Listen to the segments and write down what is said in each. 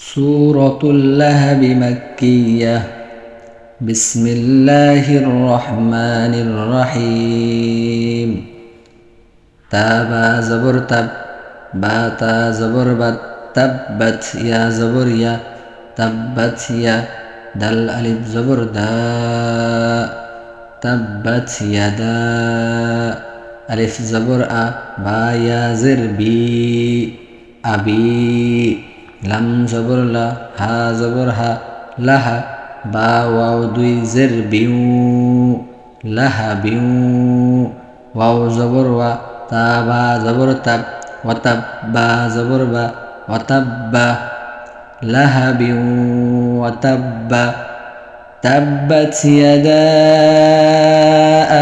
سورة اللهب مكية. بسم الله الرحمن الرحيم. تابا زبر تب باتا زبر بت تبت يا زبر يا تبت يا دل ألف زبر دا. تبت يدا ألف زبر أ با يا زر بي أبي لم زبر لا ها زبر ها لها با واو دوی زر بیو لها بیو واو زبر وا تا با زبر تب وتب با زبر با وتب لها بیو با تبت يدا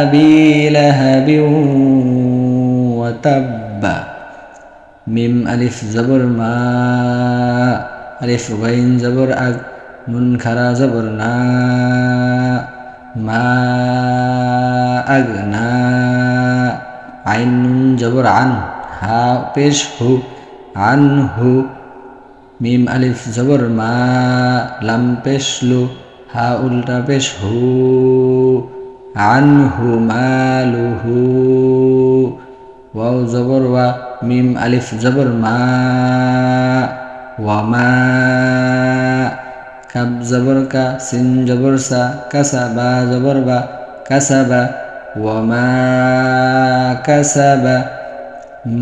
أبي لهب وتب মিম আলিফ জবর মা, আলিফ গাইন জবর আগ, নুন খারা জবর না, মা আগ না, আইন নুন জবর আন, হা পেশ হু, আন হু, মিম আলিফ জবর মা, লাম পেশ লু, হা উল্টা পেশ হু, আন হু মালুহু ওয়াও জবর ওয়া, মিম আলিফ জবর, মা, ওয়া মা, কাব জবর কা, সিন জবর সা কাসা বা জবর বা কাসা বা, ওয়া মা কাসা বা,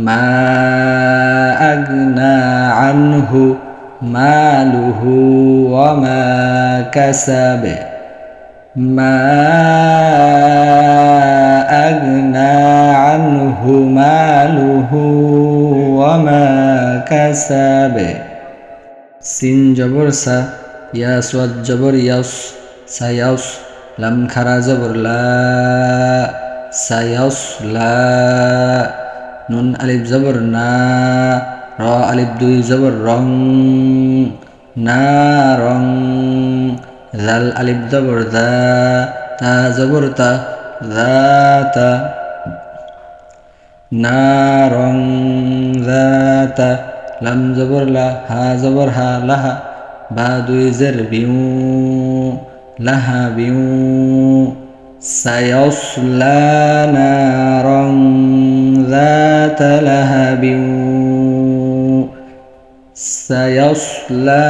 মা আগনা আনহু মালুহু ওয়া মা কাসাবে মা আগনা আনহু মালুহু ওয়ামা কাসাবে। সিন জবর সা ইয়া সোয়াদ জবর ইয়াস সায়াস লাম খারা জবর লা সায়াস লা, নুন আলিফ জবর না, র আলিফ দুই জবর রং, না রং জাল আলিফ জবর দা তা জবর তা ذات نارا ذات لم زبر لا ها زبر ها لها بعد زر بيو لها بيو سيصلى نارا ذات لهب سيصلى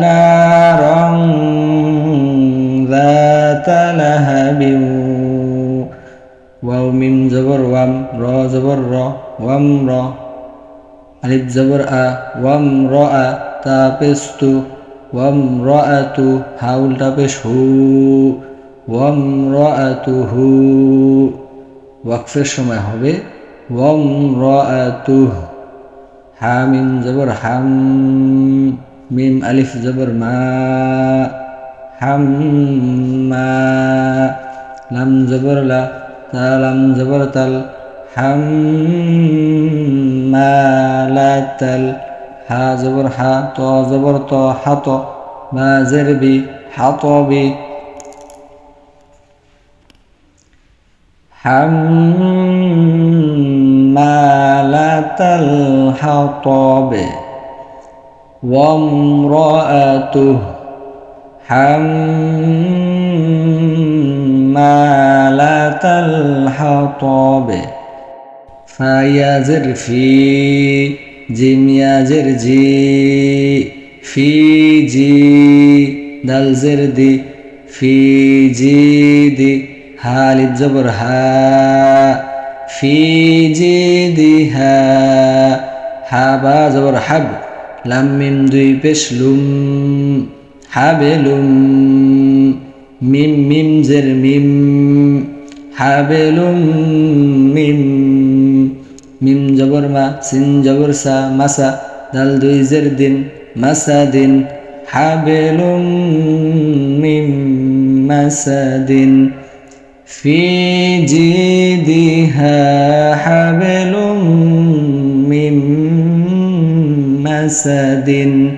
نارا ذات لهب واو ميم زبر وام را زبر را وام را ألف زبر أ وام را تابست وام رأت هاول تابش هو وام رأته وقفش ما هو وام رأته حامim زبر حم ميم ألف زبر ما حما. لم زبر لا تا لم زبر تل. حمالة تل. ها زبر ها تو زبر طا حطو ما زربي حطبي حمالة بي. وامرأته حمالة الحطب فيزر في جيم يزر جي في جي دل زر دي في جي دي هالب زبر ها في جي ها حابا زبر حب لم ميم دوي بشلم হাবেলুম, মিম মিম, জের, মিম। হাবেলুম, মিম। মিম জবর মা, সিন জবর সা, মাসা। দাল দুই জের দিন, মাসা দিন। হাবেলুম, মিম, মাসা দিন। ফি হাবেলুম, মিম, মাসা দিন।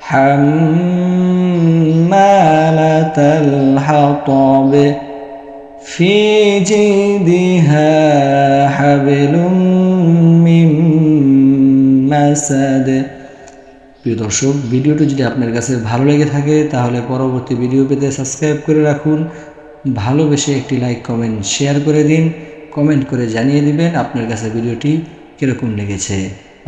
حمالة الحطب في جيدها حبل من مسد প্রিয় দর্শক ভিডিওটি যদি আপনার কাছে ভালো লেগে থাকে তাহলে পরবর্তী ভিডিও পেতে সাবস্ক্রাইব করে রাখুন ভালোবেসে একটি লাইক কমেন্ট শেয়ার করে দিন কমেন্ট করে জানিয়ে দিবেন আপনার কাছে ভিডিওটি কীরকম লেগেছে